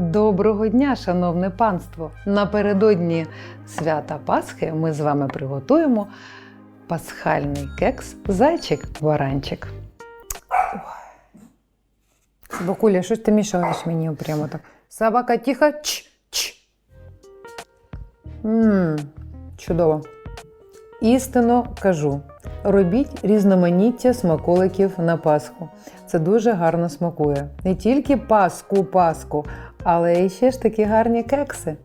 Доброго дня, шановне панство! Напередодні свята Пасхи ми з вами приготуємо пасхальний кекс зайчик-баранчик. Бакуля, що ж ти мішаєш мені прямо так? Собака тихо. Ч, ч. Чудово. Істинно кажу: робіть різноманіття смаколиків на Пасху. Це дуже гарно смакує. Не тільки паску, паску, але і ще ж такі гарні кекси.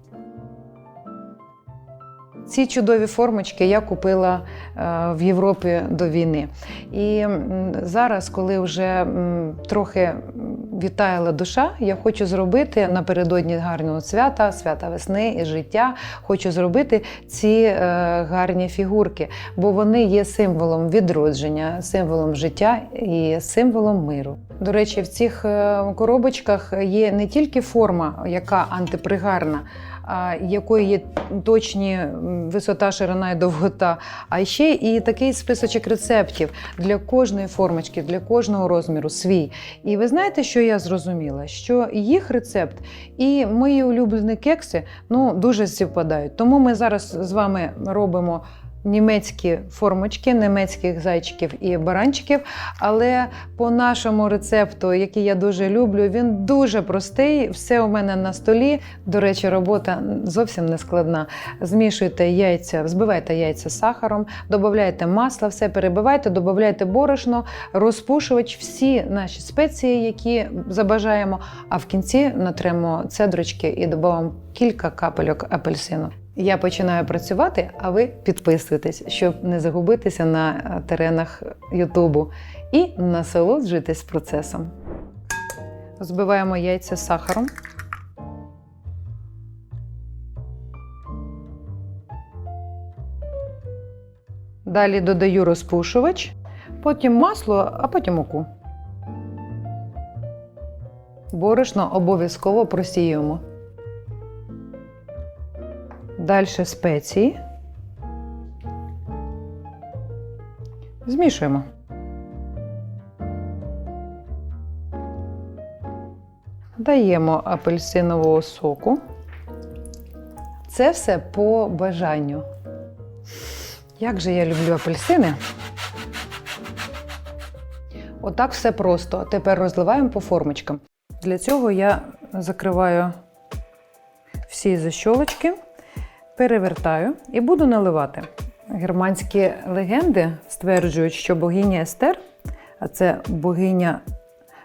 Ці чудові формочки я купила е, в Європі до війни. І зараз, коли вже трохи відтаяла душа, я хочу зробити напередодні гарного свята, свята весни і життя. Хочу зробити ці е, гарні фігурки, бо вони є символом відродження, символом життя і символом миру. До речі, в цих е, коробочках є не тільки форма, яка антипригарна, якої є точні висота, ширина і довгота, а ще і такий списочок рецептів для кожної формочки, для кожного розміру свій. І ви знаєте, що я зрозуміла? Що їх рецепт і мої улюблені кекси ну, дуже співпадають. Тому ми зараз з вами робимо. Німецькі формочки, німецьких зайчиків і баранчиків. Але по нашому рецепту, який я дуже люблю, він дуже простий. Все у мене на столі. До речі, робота зовсім не складна. Змішуйте яйця, взбивайте яйця з сахаром, додавайте масло, все перебивайте, додавайте борошно, розпушувач, всі наші спеції, які забажаємо. А в кінці натремо цедрочки і додамо кілька капельок апельсину. Я починаю працювати, а ви підписуйтесь, щоб не загубитися на е, теренах Ютубу і насолоджуйтесь процесом. Збиваємо яйця з сахаром. Далі додаю розпушувач, потім масло, а потім муку. Борошно обов'язково просіюємо. Далі спеції. Змішуємо. Даємо апельсинового соку. Це все по бажанню. Як же я люблю апельсини. Отак все просто. Тепер розливаємо по формочкам. Для цього я закриваю всі защолочки, перевертаю і буду наливати. Германські легенди стверджують, що богиня Естер, а це богиня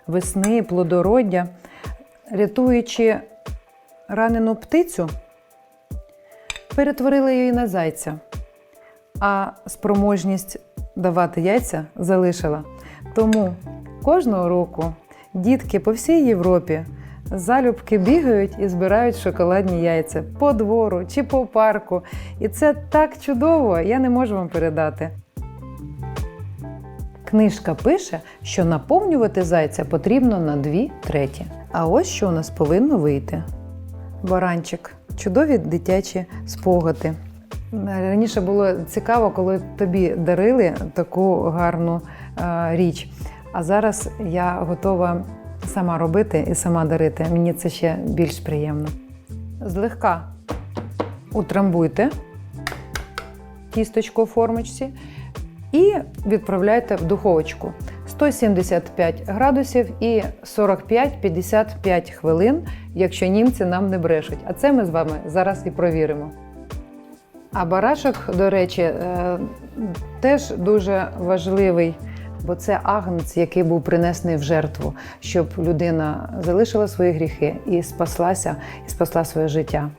весни, плодороддя, рятуючи ранену птицю, перетворила її на зайця, а спроможність давати яйця залишила. Тому кожного року дітки по всій Європі залюбки бігають і збирають шоколадні яйця по двору чи по парку. І це так чудово, я не можу вам передати. Книжка пише, що наповнювати зайця потрібно на 2 треті. А ось що у нас повинно вийти. Баранчик. Чудові дитячі спогади. Раніше було цікаво, коли тобі дарили таку гарну річ. А зараз я готова сама робити і сама дарити. Мені це ще більш приємно. Злегка утрамбуйте тісточку у формочці і відправляйте в духовочку 175 градусів і 45-55 хвилин, якщо німці нам не брешуть. А це ми з вами зараз і провіримо. А барашок, до речі, е, теж дуже важливий, бо це агнець, який був принесений в жертву, щоб людина залишила свої гріхи і спаслася, і спасла своє життя.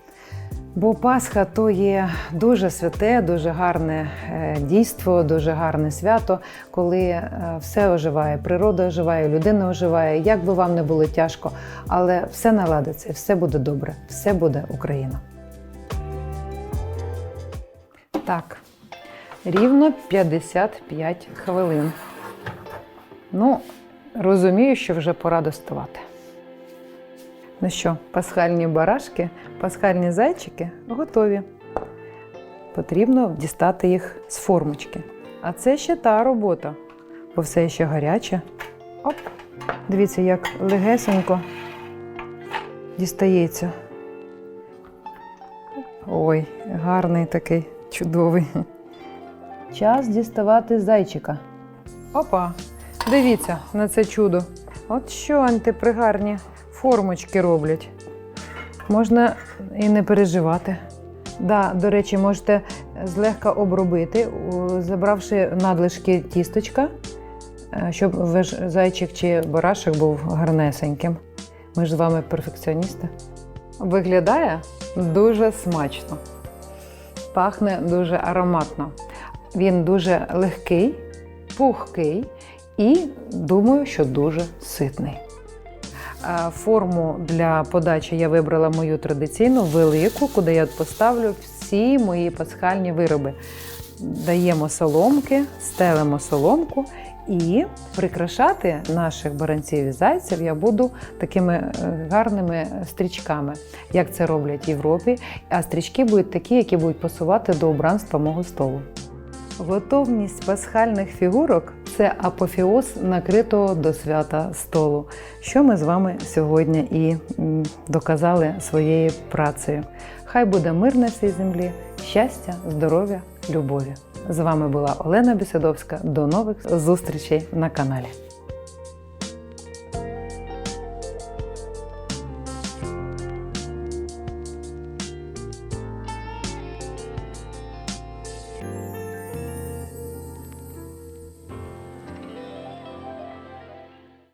Бо Пасха то є дуже святе, дуже гарне е, дійство, дуже гарне свято, коли е, все оживає, природа оживає, людина оживає. Як би вам не було тяжко, але все наладиться, все буде добре, все буде Україна. Так, рівно 55 хвилин. Ну, розумію, що вже пора доставати. Ну що, пасхальні барашки, пасхальні зайчики готові. Потрібно дістати їх з формочки. А це ще та робота, бо все ще гаряче. Оп! Дивіться, як легесенько дістається. Ой, гарний такий, чудовий. Час діставати зайчика. Опа, дивіться на це чудо. От що антипригарні формочки роблять. Можна і не переживати. Да, до речі, можете злегка обробити, забравши надлишки тісточка, е, щоб зайчик чи барашек був гарнесеньким. Ми ж з вами перфекціоністи. Виглядає дуже смачно. Пахне дуже ароматно. Він дуже легкий, пухкий і думаю, що дуже ситний. Форму для подачі я вибрала мою традиційну велику, куди я поставлю всі мої пасхальні вироби. Даємо соломки, стелимо соломку і прикрашати наших баранців і зайців я буду такими е, гарними стрічками, як це роблять в Європі. А стрічки будуть такі, які будуть пасувати до убранства мого столу. Готовність пасхальних фігурок це апофіоз накритого до свята столу, що ми з вами сьогодні і доказали своєю працею. Хай буде мир на цій землі, щастя, здоров'я, любові. З вами була Олена Бісидовська. До нових зустрічей на каналі.